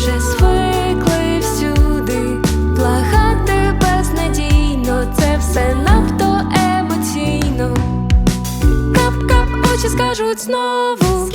Вже звикли всюди, благати безнадійно, це все надто емоційно. Кап-кап очі скажуть знову.